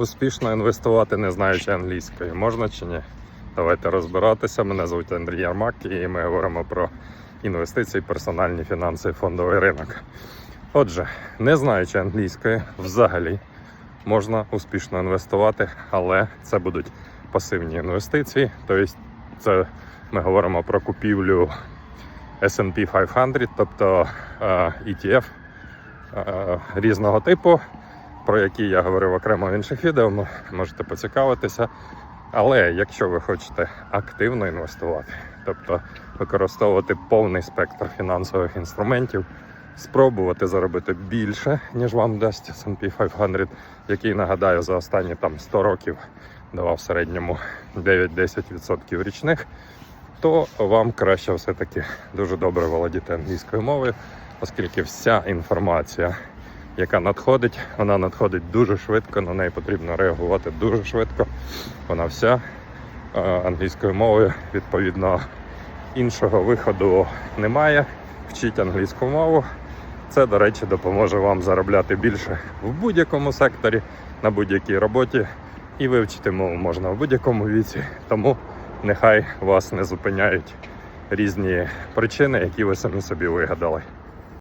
успішно інвестувати, не знаючи англійської, можна чи ні? Давайте розбиратися. Мене звуть Андрій Ярмак, і ми говоримо про інвестиції, персональні фінанси, фондовий ринок. Отже, не знаючи англійської, взагалі можна успішно інвестувати, але це будуть пасивні інвестиції. Тобто, це ми говоримо про купівлю SP 500, тобто е, ETF е, різного типу, про які я говорив окремо в інших відео, можете поцікавитися. Але якщо ви хочете активно інвестувати, тобто використовувати повний спектр фінансових інструментів, спробувати заробити більше, ніж вам дасть S&P 500, який нагадаю за останні там 100 років давав в середньому 9-10% річних, то вам краще все-таки дуже добре володіти англійською мовою, оскільки вся інформація, яка надходить, вона надходить дуже швидко, на неї потрібно реагувати дуже швидко. Вона вся е, англійською мовою, відповідно, іншого виходу немає. Вчіть англійську мову. Це, до речі, допоможе вам заробляти більше в будь-якому секторі, на будь-якій роботі. І вивчити мову можна в будь-якому віці. Тому нехай вас не зупиняють різні причини, які ви самі собі вигадали.